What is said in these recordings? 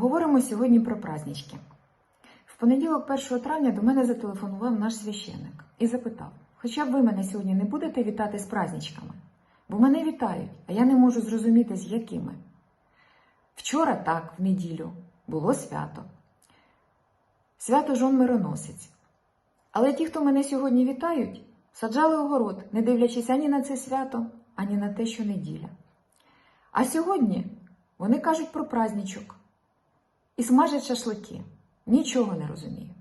Поговоримо сьогодні про празднички. В понеділок, 1 травня, до мене зателефонував наш священник і запитав: Хоча б ви мене сьогодні не будете вітати з праздничками, бо мене вітають, а я не можу зрозуміти, з якими. Вчора так, в неділю, було свято. Свято жон мироносець. Але ті, хто мене сьогодні вітають, саджали огород, не дивлячись ані на це свято, ані на те, що неділя. А сьогодні вони кажуть про праздничок і смажать шашлики. Нічого не розумію.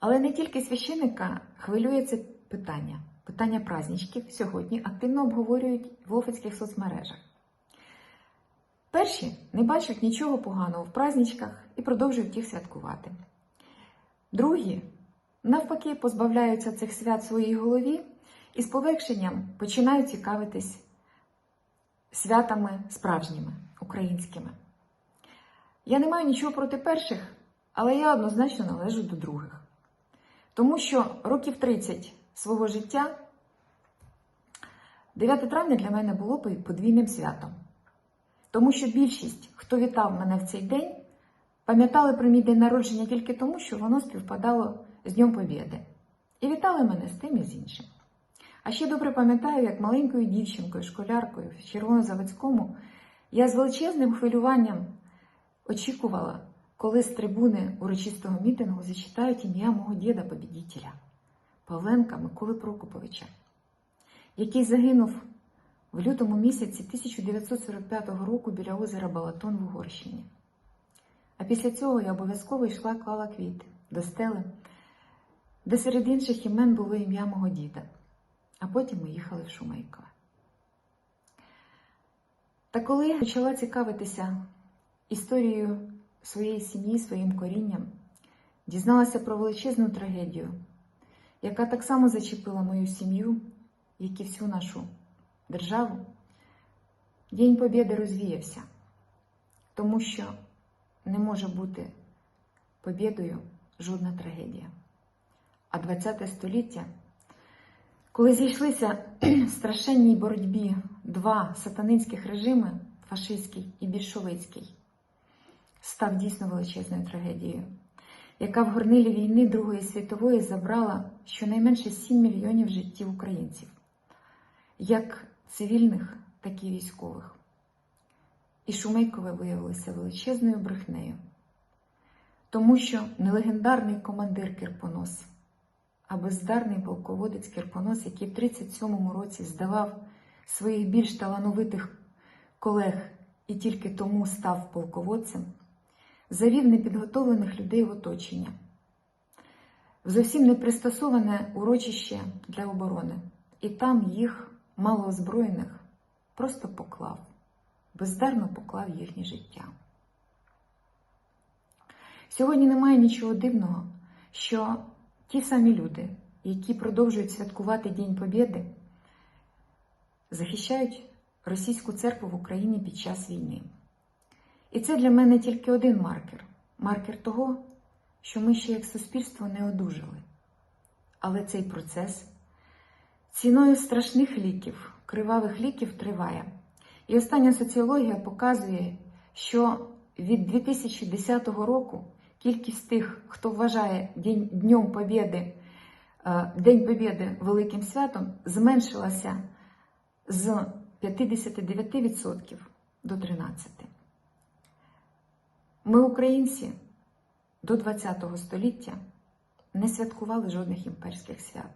Але не тільки священника хвилює це питання. Питання праздничків сьогодні активно обговорюють в лофицьких соцмережах. Перші не бачать нічого поганого в праздничках і продовжують їх святкувати. Другі, навпаки, позбавляються цих свят своїй голові і з полегшенням починають цікавитись святами справжніми, українськими. Я не маю нічого проти перших, але я однозначно належу до других. Тому що років 30 свого життя 9 травня для мене було подвійним святом. Тому що більшість, хто вітав мене в цей день, пам'ятали про мій день народження тільки тому, що воно співпадало з Днем Побєди. І вітали мене з тим і з іншим. А ще добре пам'ятаю, як маленькою дівчинкою, школяркою в Червонозаводському я з величезним хвилюванням очікувала, коли з трибуни урочистого мітингу зачитають ім'я мого діда побідітеля Павленка Миколи Прокоповича, який загинув в лютому місяці 1945 року біля озера Балатон в Угорщині. А після цього я обов'язково йшла клала квіти до стели, де серед інших імен було ім'я мого діда. А потім ми їхали в Шумейкове. Та коли почала цікавитися історією своєї сім'ї, своїм корінням, дізналася про величезну трагедію, яка так само зачепила мою сім'ю, як і всю нашу державу, День Побєди розвіявся, тому що не може бути побєдою жодна трагедія. А ХХ століття, коли зійшлися в страшенній боротьбі два сатанинських режими фашистський і більшовицький, став дійсно величезною трагедією, яка в горнилі війни Другої світової забрала щонайменше 7 мільйонів життів українців, як цивільних, так і військових. І Шумейкове виявилося величезною брехнею, тому що не легендарний командир Кирпонос, а бездарний полководець Кирпонос, який в 37-му році здавав своїх більш талановитих колег і тільки тому став полководцем, завів непідготовлених людей в оточення, зовсім не пристосоване урочище для оборони, і там їх, малоозброєних, просто поклав, бездарно поклав їхнє життя. Сьогодні немає нічого дивного, що ті самі люди, які продовжують святкувати День Побєди, захищають російську церкву в Україні під час війни. І це для мене тільки один маркер маркер того, що ми ще як суспільство не одужали. Але цей процес ціною страшних ліків, кривавих ліків триває. І остання соціологія показує, що від 2010 року кількість тих, хто вважає День, Днем Побєди, е, День Побєди великим святом, зменшилася з 59% до 13%. Ми, українці, до ХХ століття не святкували жодних імперських свят.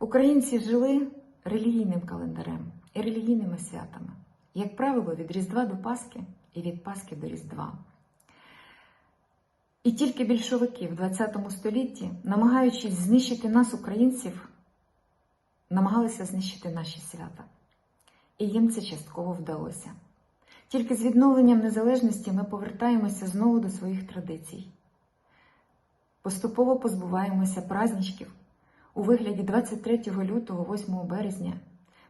Українці жили релігійним календарем і релігійними святами, як правило, від Різдва до Пасхи і від Пасхи до Різдва. І тільки більшовики в ХХ столітті, намагаючись знищити нас, українців, намагалися знищити наші свята. І їм це частково вдалося. Тільки з відновленням незалежності ми повертаємося знову до своїх традицій. Поступово позбуваємося праздничків у вигляді 23 лютого, 8 березня,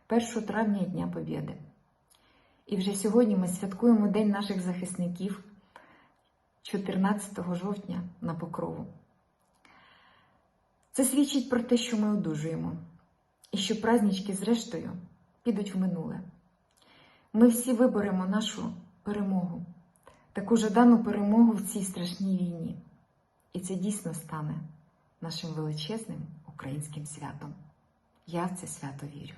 1 травня Дня Побєди. І вже сьогодні ми святкуємо День наших захисників 14 жовтня на Покрову. Це свідчить про те, що ми одужуємо, і що празднички, зрештою, підуть в минуле. Ми всі виберемо нашу перемогу, таку жадану перемогу в цій страшній війні. І це дійсно стане нашим величезним українським святом. Я в це свято вірю.